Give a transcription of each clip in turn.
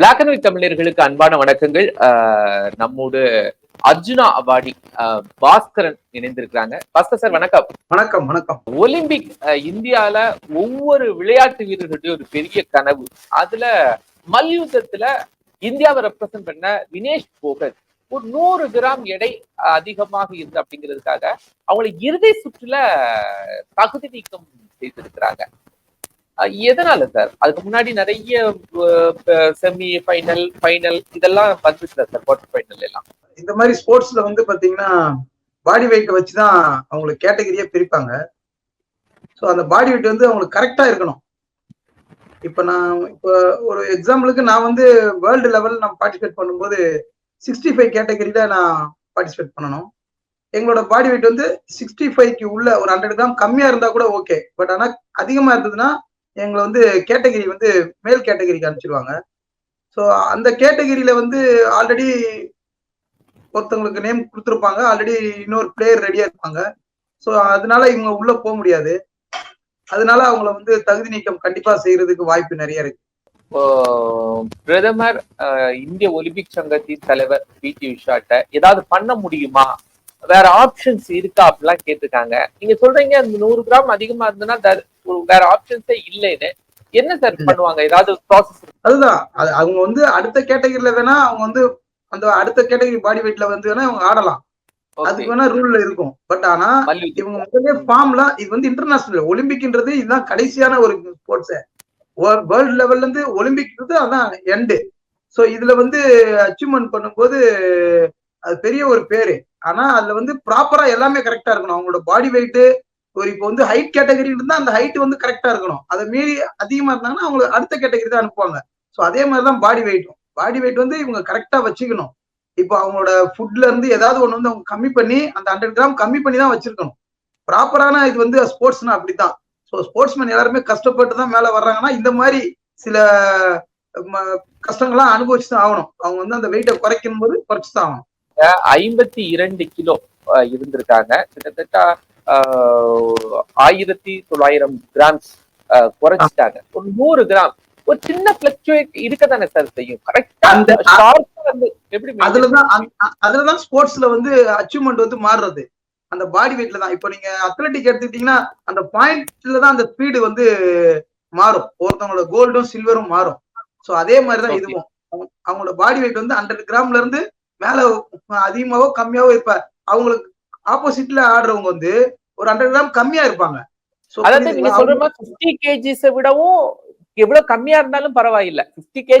Black and white தமிழர்களுக்கு அன்பான வணக்கங்கள். நம்மோடு அர்ஜுனா அவார்டி ஆஹ் பாஸ்கரன் இணைந்திருக்கிறாங்க. பாஸ்கர் சார் வணக்கம். வணக்கம் வணக்கம். ஒலிம்பிக் இந்தியால ஒவ்வொரு விளையாட்டு வீரர்களுடைய ஒரு பெரிய கனவு. அதுல மல்யுத்தத்துல இந்தியாவை ரெப்ரசென்ட் பண்ண வினேஷ் போகத் ஒரு நூறு கிராம் எடை அதிகமாக இருந்து அப்படிங்கிறதுக்காக அவங்களை இறுதி சுற்றுல தகுதி நீக்கம் செய்திருக்கிறாங்க. எதனால சார் அதுக்கு முன்னாடி நிறைய செமி ஃபைனல் ஃபைனல் இதெல்லாம் வந்துச்சு சார் குவார்டர் ஃபைனல் எல்லாம். இந்த மாதிரி ஸ்போர்ட்ஸ்ல வந்து பாத்தீங்கன்னா பாடி வெயிட்டை வச்சுதான் அவங்களுக்கு கேட்டகரியா பிரிப்பாங்க. ஸோ அந்த பாடி வெயிட் வந்து அவங்களுக்கு கரெக்டா இருக்கணும். இப்போ நான் இப்போ ஒரு எக்ஸாம்பிளுக்கு நான் வந்து வேர்ல்டு லெவல் நான் பார்ட்டிசிபேட் பண்ணும்போது சிக்ஸ்டி ஃபைவ் கேட்டகரியில நான் பார்ட்டிசிபேட் பண்ணணும். எங்களோட பாடி வெயிட் வந்து சிக்ஸ்டி ஃபைவ்க்கு உள்ள ஒரு ஹண்ட்ரட் கிராம் கம்மியா இருந்தா கூட ஓகே பட் ஆனா அதிகமா இருந்ததுன்னா எங்களை வந்து கேட்டகரி வந்து மேல் கேட்டகரிக்கு அனுப்பிச்சிருவாங்க. ஸோ அந்த கேட்டகரியில வந்து ஆல்ரெடி ஒருத்தவங்களுக்கு நேம் கொடுத்துருப்பாங்க. ஆல்ரெடி இன்னொரு பிளேயர் ரெடியா இருப்பாங்க. ஸோ அதனால இவங்க உள்ள போக முடியாது. அதனால அவங்கள வந்து தகுதி நீக்கம் கண்டிப்பா செய்யறதுக்கு வாய்ப்பு நிறைய இருக்கு. இப்போ பிரதமர் இந்திய ஒலிம்பிக் சங்கத்தின் தலைவர் பி டி உஷாட்ட ஏதாவது பண்ண முடியுமா? வேற ஆப்ஷன்ஸ் இருக்கா அப்படிலாம் கேட்டிருக்காங்க. நீங்க சொல்றீங்க அந்த நூறு கிராம் அதிகமா இருந்ததுன்னா வேற ஆப்ஷன்ஸே இல்லைன்னு என்ன சார் இல்ல. பண்ணுவாங்க? ஏதாவது ப்ராசஸ் அதுதான். அது அவங்க வந்து அடுத்த கேட்டகரியில வேணா அவங்க வந்து அந்த அடுத்த கேட்டகரி பாடி வெயிட்ல வந்து வேணா அவங்க ஆடலாம். அதுக்கு வேணா ரூல்ல இருக்கும். பட் ஆனா இவங்க முதல்ல ஃபார்ம்ல இது வந்து இன்டர்நேஷனல் ஒலிம்பிக்ன்றது இதுதான் கடைசியான ஒரு ஸ்போர்ட்ஸ் வேர்ல்டு லெவல்ல இருந்து ஒலிம்பிக்ன்றது அதான் எண்டு சோ இதுல வந்து அச்சீவ்மெண்ட் பண்ணும்போது அது பெரிய ஒரு பேரு. ஆனா அதுல வந்து ப்ராப்பரா எல்லாமே கரெக்டா இருக்கணும். அவங்களோட பாடி வெயிட் ஒரு இப்போ வந்து ஹைட் கேட்டகரி இருந்தா அந்த ஹைட் வந்து கரெக்டா இருக்கணும். அதை மீறி அதிகமா இருந்தாங்கன்னா அவங்களுக்கு அடுத்த கேட்டகரி தான் அனுப்புவாங்க. ஸோ அதே மாதிரி தான் பாடி வெயிட்டும் பாடி வெயிட் வந்து இவங்க கரெக்டா வச்சுக்கணும். இப்போ அவங்களோட ஃபுட்ல இருந்து ஏதாவது ஒண்ணு வந்து அவங்க கம்மி பண்ணி அந்த ஹண்ட்ரட் கிராம் கம்மி பண்ணி தான் வச்சிருக்கணும். ப்ராப்பரான இது வந்து ஸ்போர்ட்ஸ்னா அப்படித்தான். ஸோ ஸ்போர்ட்ஸ்மேன் எல்லாருமே கஷ்டப்பட்டு தான் மேல வர்றாங்கன்னா இந்த மாதிரி சில ம, கஷ்டங்கள்லாம் அனுபவிச்சு தான் ஆகணும். அவங்க வந்து அந்த வெயிட்டை குறைக்கும் போது குறைச்சு தான் ஆகணும். ஐம்பத்தி இரண்டு கிலோ இருந்திருக்காங்க. கிட்டத்தட்ட ஆயிரத்தி தொள்ளாயிரம் கிராம்ஸ் குறைச்சிட்டாங்க. ஒரு நூறு கிராம் ஒரு சின்ன பிளக்சுவேட் இருக்க தானே சார் செய்யும் கரெக்டா அந்த- எப்படி அதுலதான் அதுலதான் ஸ்போர்ட்ஸ்ல வந்து அச்சீவ்மெண்ட் வந்து மாறுறது. அந்த பாடி வெயிட்ல தான் இப்போ நீங்க அத்லட்டிக் எடுத்துக்கிட்டீங்கன்னா அந்த பாயிண்ட்ல தான் அந்த ஸ்பீடு வந்து மாறும். ஒருத்தவங்களோட கோல்டும் சில்வரும் மாறும். சோ அதே மாதிரிதான் Okay. இதுவும். அவங்க- அவங்களோட பாடி வெயிட் வந்து ஹண்ட்ரட் கிராம்ல இருந்து மேல அதிகமாவோ கம்மியாவோ இருப்ப. அவங்களுக்கு ஆப்போசிட்ல ஆடுறவங்க வந்து ஒரு ஹண்ட்ரட் கிராம் கம்மியா இருப்பாங்க. அதாவது நீங்க? சொல்ற மாதிரி பிப்டி கேஜிஸ விடவும் எவ்வளவு கம்மியா இருந்தாலும் பரவாயில்ல. பிப்டி கேஜி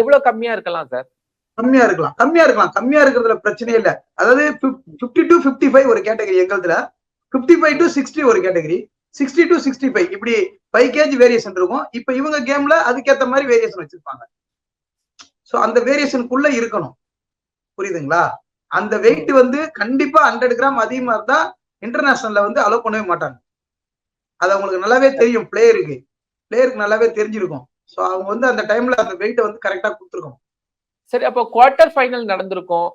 எவ்வளவு கம்மியா இருக்கலாம் சார்? கம்மியா இருக்கலாம். கம்மியா இருக்கலாம். கம்மியா இருக்கிறதுல பிரச்சனையே இல்ல. அதாவது பிப்டி டு பிப்டி ஃபைவ் ஒரு கேட்டகரி எங்களதுல. பிப்டி ஃபைவ் டு சிக்ஸ்டி ஒரு category sixty to sixty five இப்படி ஃபைவ் கேஜி வேரியேஷன் இருக்கும். இப்ப இவங்க கேம்ல அதுக்கேத்த மாதிரி வேரியேஷன் வச்சிருப்பாங்க. சோ அந்த வேரியேஷனுக்குள்ள இருக்கணும். புரியுதுங்களா? அந்த வெயிட் வந்து கண்டிப்பா ஹண்ட்ரட் கிராம் அதிகமா இருந்தா இன்டர்நேஷனல்ல வந்து அலோவ் பண்ணவே மாட்டாங்க. அது அவங்களுக்கு நல்லாவே தெரியும் பிளேயருக்கு பிளேயருக்கு நல்லாவே தெரிஞ்சிருக்கும். சோ அவங்க வந்து அந்த டைம்ல அந்த வெயிட்டை வந்து கரெக்டா கொடுத்துருக்கணும். சரி அப்போ குவார்டர் ஃபைனல் நடந்திருக்கும்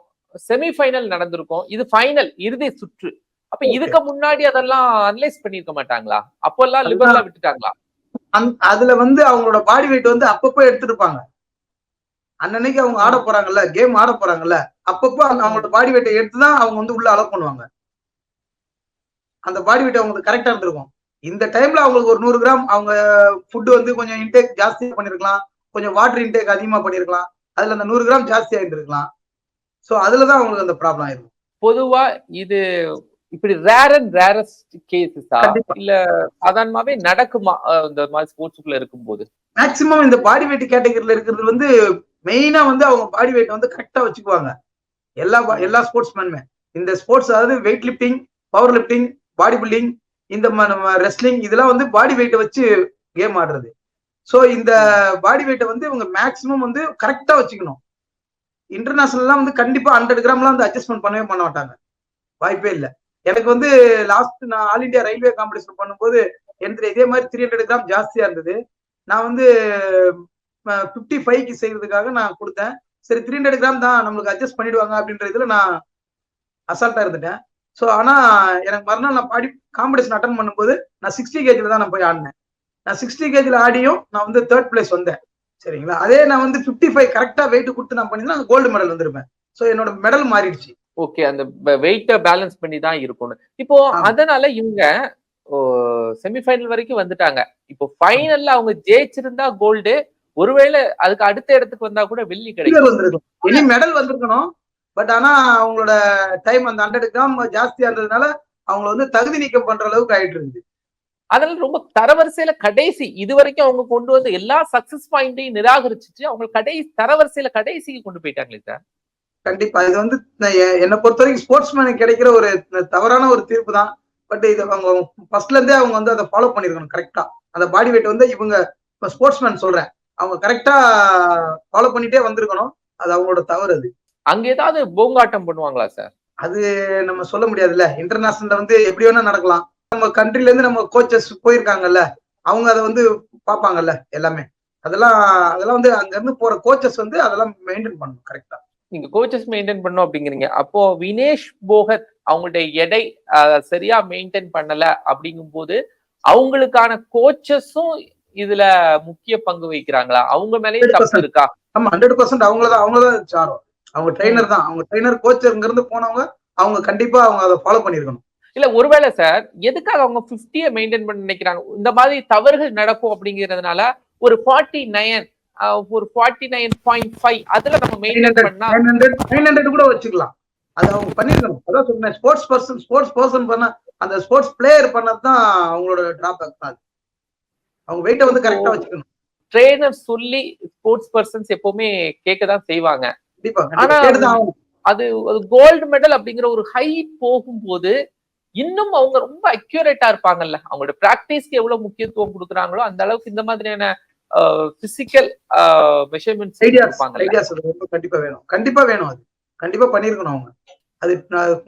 செமி ஃபைனல் நடந்திருக்கும் இது ஃபைனல் இறுதி சுற்று. அப்ப. இதுக்கு முன்னாடி அதெல்லாம் அனலைஸ் பண்ணிருக்க மாட்டாங்களா? அப்பெல்லாம் லிபரலா விட்டுட்டாங்களா? அதுல வந்து அவங்களோட பாடி வெயிட் வந்து அப்பப்போ எடுத்துருப்பாங்க அன்னன்னைக்கு அவங்க ஆட போறாங்கல்ல கேம் ஆட போறாங்கல்ல அப்பப்போ அவங்க அவங்களோட பாடி வெயிட்டை எடுத்து தான் அவங்க வந்து உள்ள அலோவ் பண்ணுவாங்க. அந்த பாடி வெயிட் அவங்களுக்கு கரெக்டா இருந்திருக்கும். இந்த டைம்ல அவங்களுக்கு ஒரு நூறு கிராம் அவங்க ஃபுட் வந்து கொஞ்சம் இன்டேக் ஜாஸ்தி பண்ணிருக்கலாம். கொஞ்சம் வாட்டர் இன்டேக் அதிகமா பண்ணிருக்கலாம். அதுல அந்த நூறு கிராம் ஜாஸ்தி ஆயிருந்திருக்கலாம் சோ அதுலதான் அவங்களுக்கு அந்த ப்ராப்ளம் ஆயிருக்கும் பொதுவா இது இப்படி ரேர் அண்ட் ரேரஸ்ட் கேசஸா. இல்ல சாதாரணமாவே நடக்குமா? இந்த மாதிரி ஸ்போர்ட்ஸுக்குள்ள இருக்கும்போது? மேக்சிமம் இந்த பாடி வெயிட் கேட்டகரியில இருக்கிறது வந்து மெயினா வந்து அவங்க பாடி வெயிட் வந்து கரெக்டா வச்சுக்குவாங்க. எல்லா எல்லா ஸ்போர்ட்ஸ் மேனுமே இந்த ஸ்போர்ட்ஸ் அதாவது weight lifting power lifting body building இந்த நம்ம ரெஸ்லிங் இதெல்லாம் வந்து பாடி வெயிட்டை வச்சு கேம் ஆடுறது. ஸோ இந்த பாடி வெயிட்டை வந்து இவங்க மேக்சிமம் வந்து கரெக்டா வச்சுக்கணும். இன்டர்நேஷனல்லாம் வந்து கண்டிப்பா ஹண்ட்ரட் கிராம்லாம் வந்து அட்ஜஸ்ட்மெண்ட் பண்ணவே பண்ண மாட்டாங்க. வாய்ப்பே இல்லை. எனக்கு வந்து லாஸ்ட் நான் ஆல் இந்தியா ரயில்வே காம்படிஷன் பண்ணும்போது எனக்கு இதே மாதிரி த்ரீ ஹண்ட்ரட் கிராம் ஜாஸ்தியா இருந்தது. நான் வந்து ஃபிஃப்டி ஃபைவ்க்கு செய்யறதுக்காக நான் கொடுத்தேன். சரி த்ரீ ஹண்ட்ரட் கிராம் தான் நம்மளுக்கு அட்ஜஸ்ட் பண்ணிடுவாங்க அப்படின்ற இதுல நான் அசால்ட்டா இருந்துட்டேன். ஸோ ஆனா எனக்கு மறுநாள் நான் பாடி காம்படிஷன் அட்டன் பண்ணும்போது நான் சிக்ஸ்டி கேஜில தான் நான் போய் ஆடினேன். நான் சிக்ஸ்டி கேஜில ஆடியும் நான் வந்து தேர்ட் பிளேஸ் வந்தேன். சரிங்களா? அதே நான் வந்து 55 ஃபைவ் கரெக்டா வெயிட் கொடுத்து நான் பண்ணியிருந்தா கோல்டு மெடல் வந்திருப்பேன் ஸோ என்னோட மெடல் மாறிடுச்சு. ஓகே அந்த வெயிட்ட பேலன்ஸ் பண்ணி தான் இருக்கணும். இப்போ. அதனால இவங்க செமிஃபைனல் வரைக்கும் வந்துட்டாங்க. இப்போ ஃபைனல்ல அவங்க ஜெயிச்சிருந்தா கோல்டு ஒருவேளை அதுக்கு அடுத்த இடத்துக்கு வந்தா கூட வெள்ளி கிடைக்கும். இனி மெடல் வந்திருக்கணும். பட் ஆனா அவங்களோட டைம் அந்த ஹண்ட்ரட் கிராம் ஜாஸ்தியா இருந்ததுனால அவங்கள வந்து தகுதி நீக்கம் பண்ற அளவுக்கு ஆயிட்டு இருந்துச்சு அதனால ரொம்ப தரவரிசையில கடைசி இது வரைக்கும் அவங்க கொண்டு வந்த எல்லா சக்சஸ் பாயிண்டையும் நிராகரிச்சுட்டு அவங்க கடைசி தரவரிசையில கடைசிக்கு கொண்டு போயிட்டாங்களே சார் கண்டிப்பா. இது வந்து என்னை பொறுத்த வரைக்கும் ஸ்போர்ட்ஸ்மேனுக்கு கிடைக்கிற ஒரு தவறான ஒரு தீர்ப்பு தான். பட் இது அவங்க ஃபர்ஸ்ட்ல இருந்தே அவங்க வந்து அதை ஃபாலோ பண்ணிருக்கணும் கரெக்டா அந்த பாடி வெயிட் வந்து இவங்க ஸ்போர்ட்ஸ்மேன் சொல்றேன். அவங்க கரெக்டா ஃபாலோ பண்ணிட்டே வந்திருக்கணும். அது அவங்களோட தவறு அது. அங்க ஏதாவது போங்காட்டம் பண்ணுவாங்களா சார் அது நம்ம சொல்ல முடியாதுல்ல. இன்டர்நேஷனல்ல வந்து எப்படி வேணா நடக்கலாம். நம்ம கண்ட்ரில இருந்து நம்ம கோச்சஸ் போயிருக்காங்கல்ல அவங்க அதை வந்து பார்ப்பாங்கல்ல எல்லாமே. அதெல்லாம் அதெல்லாம் வந்து அங்க இருந்து போற கோச்சஸ் வந்து அதெல்லாம் மெயின்டைன் பண்ணணும் கரெக்டா நீங்க கோச்சஸ் மெயின்டைன் பண்ணும் அப்படிங்கிறீங்க. அப்போ வினேஷ் போகத் அவங்களுடைய எடை சரியா மெயின்டைன் பண்ணல அப்படிங்கும்போது அவங்களுக்கான கோச்சஸும் இதுல முக்கிய பங்கு வகிக்கிறாங்களா? அவங்க மேலயும் தப்பு 100% இருக்கா? ஆமா ஹண்ட்ரட் பர்சன்ட் அவங்களதான் அவங்களதான் சாரும் அவங்க ட்ரைனர் தான். அவங்க ட்ரைனர் கோச் இங்க இருந்து போனவங்க அவங்க கண்டிப்பா அவங்க அதை ஃபாலோ பண்ணிருக்கணும் இல்ல ஒருவேளை சார் எதுக்காக அவங்க 50 மெயின்டைன் பண்ண நினைக்கிறாங்க? இந்த மாதிரி தவறுகள் நடக்கும் அப்படிங்கறதுனால ஒரு ஃபார்ட்டி நைன் ஒரு ஃபார்ட்டி நைன் பாயிண்ட் ஃபைவ் அதுல நம்ம மெயின்டைன் பண்ணா நைன் ஹண்ட்ரட் கூட வச்சுக்கலாம். அது அவங்க பண்ணிருக்கணும் அதான் சொன்னேன் ஸ்போர்ட்ஸ் பர்சன் ஸ்போர்ட்ஸ் பர்சன் பண்ண அந்த ஸ்போர்ட்ஸ் பிளேயர் பண்ணது தான் அவங்களோட டிராபேக் தான். அவங்க வெயிட்டை வந்து கரெக்டா வச்சுக்கணும். ட்ரெயினர் சொல்லி ஸ்போர்ட்ஸ் பர்சன்ஸ் எப்பவுமே கேட்க தான் செய்வாங்க ஆனா ஆகணும். அது கோல்டு மெடல் அப்படிங்கிற ஒரு ஹை போகும்போது இன்னும் அவங்க ரொம்ப அக்யூரேட்டா இருப்பாங்கல்ல. அவங்களோட பிராக்டிஸ்க்கு எவ்வளவு முக்கியத்துவம் கொடுக்குறாங்களோ அந்த அளவுக்கு இந்த மாதிரியான பிசிக்கல் மெஷர்மெண்ட்ஸ் ரொம்ப கண்டிப்பா வேணும். கண்டிப்பா வேணும் அது. கண்டிப்பா பண்ணிருக்கணும் அவங்க. அது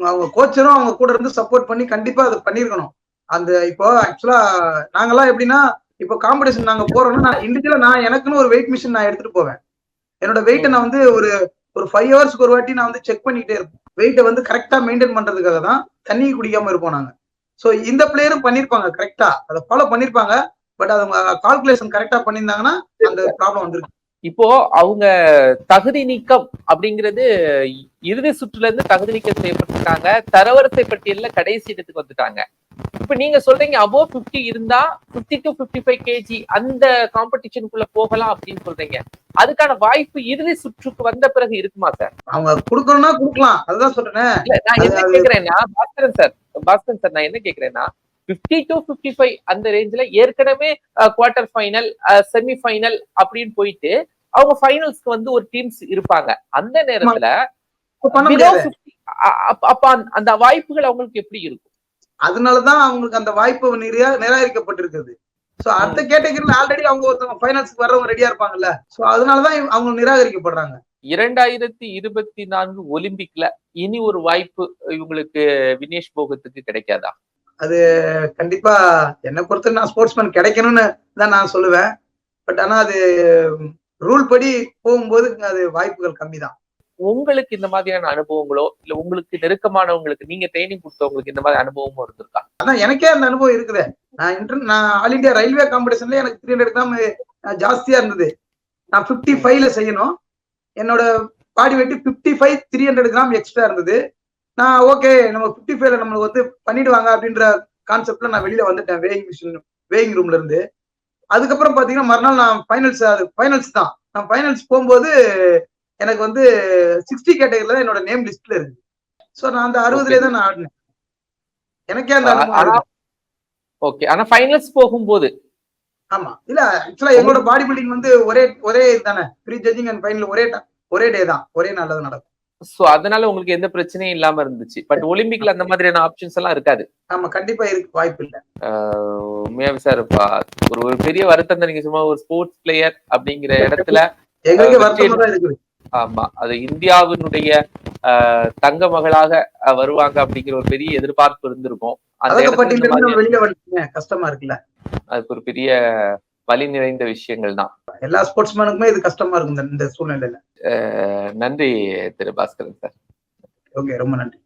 அவங்க கோச்சரும் அவங்க கூட இருந்து சப்போர்ட் பண்ணி கண்டிப்பா அது பண்ணிருக்கணும் அந்த இப்போ ஆக்சுவலா நாங்கெல்லாம் எப்படின்னா இப்போ காம்படிஷன் நாங்க போறோம்னா நான் இண்டிஜுவலா நான் எனக்குன்னு ஒரு வெயிட் மிஷின் நான் எடுத்துட்டு போவேன். என்னோட வெயிட்டை நான் வந்து ஒரு ஒரு ஃபைவ் ஹவர்ஸ்க்கு ஒரு வாட்டி நான் வந்து செக் பண்ணிக்கிட்டே இருப்பேன். வெயிட்டை வந்து கரெக்டா மெயின்டைன் பண்றதுக்காக தான் தண்ணி குடிக்காம இருப்போம் நாங்க. ஸோ இந்த பிளேயரும் பண்ணிருப்பாங்க கரெக்டா அதை ஃபாலோ பண்ணிருப்பாங்க பட் அவங்க கால்குலேஷன் கரெக்டா பண்ணியிருந்தாங்கன்னா அந்த ப்ராப்ளம் வந்திருக்கு. இப்போ அவங்க தகுதி நீக்கம் அப்படிங்கிறது இறுதி சுற்றுல இருந்து தகுதி நீக்கம் செய்யப்பட்டிருக்காங்க. தரவரிசை பட்டியல்ல கடைசி இடத்துக்கு வந்துட்டாங்க. இப்ப நீங்க சொல்றீங்க அபோ 50 இருந்தா 50 டு 55 ஃபைவ் கேஜி அந்த காம்படிஷனுக்குள்ள போகலாம் அப்படின்னு சொல்றீங்க. அதுக்கான வாய்ப்பு இறுதி சுற்றுக்கு வந்த பிறகு இருக்குமா சார் அவங்க கொடுக்கணும்னா கொடுக்கலாம். அதுதான் சொல்றேன். இல்ல நான் என்ன கேக்குறேன்னா பாஸ்கரன் சார் பாஸ்கரன் சார் நான் என்ன கேக்குறேன்னா 50 டு 55 ஃபைவ் அந்த ரேஞ்சில ஏற்கனவே குவார்டர் ஃபைனல் செமி ஃபைனல் அப்படின்னு போயிட்டு அவங்க ஃபைனல்ஸ்க்கு வந்து ஒரு டீம்ஸ் இருப்பாங்க. அந்த நேரத்துல இப்ப பண்ண below முடியாது 50 அ- அப்ப- அந்த- அந்த வாய்ப்புகள் அவங்களுக்கு எப்படி இருக்கும்? அதனாலதான் அவங்களுக்கு அந்த வாய்ப்பு நிரா நிராகரிக்கப்பட்டிருக்குது. சோ அடுத்த கேட்டகரியில ஆல்ரெடி அவங்க ஒருத்தவங்க ஃபைனல்ஸ்க்கு வர்றவங்க ரெடியா இருப்பாங்கல்ல. சோ அதனாலதான் அவங்க நிராகரிக்கப்படுறாங்க. இரண்டாயிரத்தி இருபத்தி நான்கு ஒலிம்பிக்ல இனி ஒரு வாய்ப்பு இவங்களுக்கு வினேஷ் போகத்துக்கு கிடைக்காதா? கண்டிப்பா என்னை பொறுத்த நான் ஸ்போர்ட்ஸ்மேன் கிடைக்கணும்னு தான் நான் சொல்லுவேன். பட் ஆனா அது ரூல் படி போகும்போது அது வாய்ப்புகள் கம்மி தான் உங்களுக்கு இந்த மாதிரியான அனுபவங்களோ இல்ல உங்களுக்கு நெருக்கமானவங்களுக்கு நீங்க ட்ரைனிங் கொடுத்தவங்களுக்கு இந்த மாதிரி அனுபவமும் இருந்திருக்கா? அதான் எனக்கே அந்த அனுபவம் இருக்குதே. நான் இன்டர் நான் ஆல் இந்தியா ரயில்வே காம்படிஷன்ல எனக்கு த்ரீ ஹண்ட்ரட் கிராம் ஜாஸ்தியா இருந்தது. நான் 55 ஃபைவ்ல செய்யணும். என்னோட body weight 55 five three hundred gram extra இருந்தது. நான் ஓகே நம்ம 55 ஃபைவ்ல நம்மளுக்கு வந்து பண்ணிடுவாங்க அப்படின்ற கான்செப்ட்ல நான் வெளியில வந்துட்டேன். வேயிங் மிஷின் வேயிங் ரூம்ல இருந்து. அதுக்கப்புறம் பாத்தீங்கன்னா மறுநாள் நான் ஃபைனல்ஸ் அது ஃபைனல்ஸ் தான். நான் ஃபைனல்ஸ் போகும்போது எனக்கு வந்து சிக்ஸ்டி கேட்டகரியில தான் என்னோட நேம் லிஸ்ட்ல இருக்கு ஸோ நான் அந்த அறுபதுலேயே தான் நான் ஆடினேன். எனக்கே அந்த. ஓகே ஆனா ஃபைனல்ஸ் போகும்போது? ஆமா. இல்ல ஆக்சுவலா எங்களோட பாடி பில்டிங் வந்து ஒரே ஒரே தானே ப்ரீ ஜட்ஜிங் அண்ட் ஃபைனல் ஒரே ஒரே டே தான். ஒரே நாள்ல தான் நடக்கும். சோ அதனால உங்களுக்கு எந்த பிரச்சனையும் இல்லாம இருந்துச்சு. பட் ஒலிம்பிக்ல அந்த மாதிரியான ஆப்ஷன்ஸ் எல்லாம் இருக்காது. ஆமா கண்டிப்பா இருக்கு வாய்ப்பு இல்ல. உண்மையாவே சார் ஒரு ஒரு பெரிய வருத்தம் நீங்க சும்மா ஒரு ஸ்போர்ட்ஸ் பிளேயர் அப்படிங்கிற இடத்துல ஆமா அது இந்தியாவினுடைய தங்க மகளாக வருவாங்க அப்படிங்கிற ஒரு பெரிய எதிர்பார்ப்பு இருந்திருக்கும். அந்த நம்ம வந்துட்டீங்க கஷ்டமா இருக்குல்ல. அதுக்கு ஒரு பெரிய வலி நிறைந்த விஷயங்கள் தான். எல்லா ஸ்போர்ட்ஸ்மேனுக்குமே இது கஷ்டமா இருக்கும் இந்த- சூழ்நிலையில. நன்றி திரு பாஸ்கரன் சார். ஓகே ரொம்ப நன்றி.